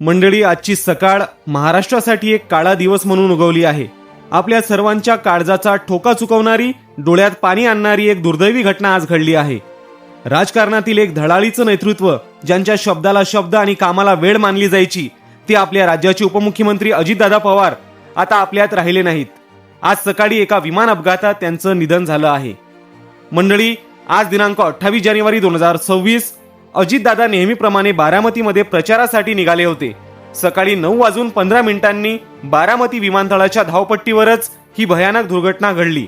मंडळी आजची सकाळ महाराष्ट्रासाठी एक काळा दिवस म्हणून उगवली आहे. आपल्या सर्वांच्या काळजाचा ठोका चुकवणारी डोळ्यात पाणी आणणारी एक दुर्दैवी घटना आज घडली आहे. राजकारणातील एक धडाळीचं नेतृत्व ज्यांच्या शब्दाला शब्द आणि कामाला वेळ मानली जायची ते आपल्या राज्याचे उपमुख्यमंत्री अजितदादा पवार आता आपल्यात राहिले नाहीत. आज सकाळी एका विमान अपघातात त्यांचं निधन झालं आहे. मंडळी आज दिनांक अठ्ठावीस जानेवारी दोन हजार सव्वीस अजितदादा नेहमीप्रमाणे बारामतीमध्ये प्रचारासाठी निघाले होते. सकाळी नऊ वाजून पंधरा मिनिटांनी बारामती विमानतळाच्या धावपट्टीवरच ही भयानक दुर्घटना घडली.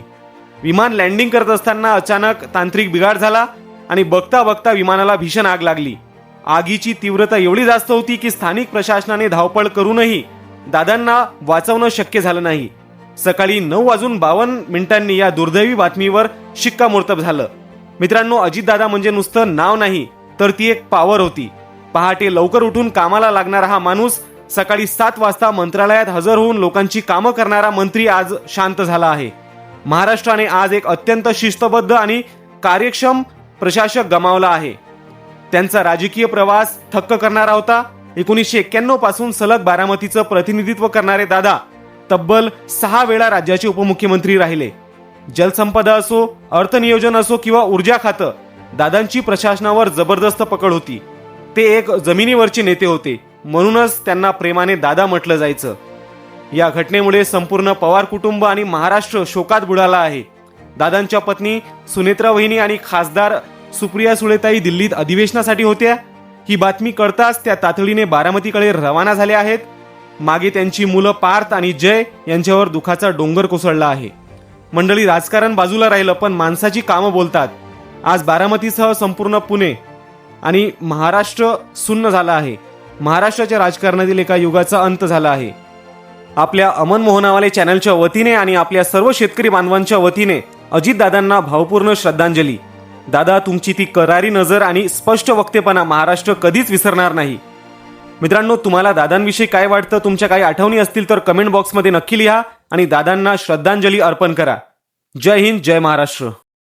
विमान लँडिंग करत असताना अचानक तांत्रिक बिघाड झाला आणि बघता बघता विमानाला भीषण आग लागली. आगीची तीव्रता एवढी जास्त होती की स्थानिक प्रशासनाने धावपळ करूनही दादांना वाचवणं शक्य झालं नाही. सकाळी नऊ वाजून बावन्न मिनिटांनी या दुर्दैवी बातमीवर शिक्कामोर्तब झालं. मित्रांनो अजितदादा म्हणजे नुसतं नाव नाही तर ती एक पावर होती. पहाटे लवकर उठून कामाला लागणारा हा माणूस सकाळी सात वाजता मंत्रालयात हजर होऊन लोकांची कामं करणारा मंत्री आज शांत झाला आहे. महाराष्ट्राने आज एक अत्यंत शिस्तबद्ध आणि कार्यक्षम प्रशासक गमावला आहे. त्यांचा राजकीय प्रवास थक्क करणारा होता. एकोणीसशे एक्क्याण्णवपासून सलग बारामतीचं प्रतिनिधित्व करणारे दादा तब्बल सहा वेळा राज्याचे उपमुख्यमंत्री राहिले. जलसंपदा असो अर्थनियोजन असो किंवा ऊर्जा खातं दादांची प्रशासनावर जबरदस्त पकड होती. ते एक जमिनीवरचे नेते होते. म्हणूनच त्यांना प्रेमाने दादा म्हटलं जायचं. या घटनेमुळे संपूर्ण पवार कुटुंब आणि महाराष्ट्र शोकात बुडाला आहे. दादांच्या पत्नी सुनेत्रा वहिनी आणि खासदार सुप्रिया सुळेताई दिल्लीत अधिवेशनासाठी होत्या. ही बातमी कळताच त्या तातडीने बारामतीकडे रवाना झाल्या आहेत. मागे त्यांची मुलं पार्थ आणि जय यांच्यावर दुखाचा डोंगर कोसळला आहे. मंडळी राजकारण बाजूला राहिलं पण माणसाची कामं बोलतात. आज बारामतीसह संपूर्ण पुणे आणि महाराष्ट्र सुन्न झाला आहे. महाराष्ट्राच्या राजकारणातील एका युगाचा अंत झाला आहे. आपल्या अमन मोहनावाले चॅनलच्या वतीने आणि आपल्या सर्व शेतकरी बांधवांच्या वतीने अजितदादांना भावपूर्ण श्रद्धांजली. दादा तुमची ती करारी नजर आणि स्पष्ट वक्तेपणा महाराष्ट्र कधीच विसरणार नाही. मित्रांनो तुम्हाला दादांविषयी काय वाटतं तुमच्या काही आठवणी असतील तर कमेंट बॉक्समध्ये नक्की लिहा आणि दादांना श्रद्धांजली अर्पण करा. जय हिंद जय महाराष्ट्र.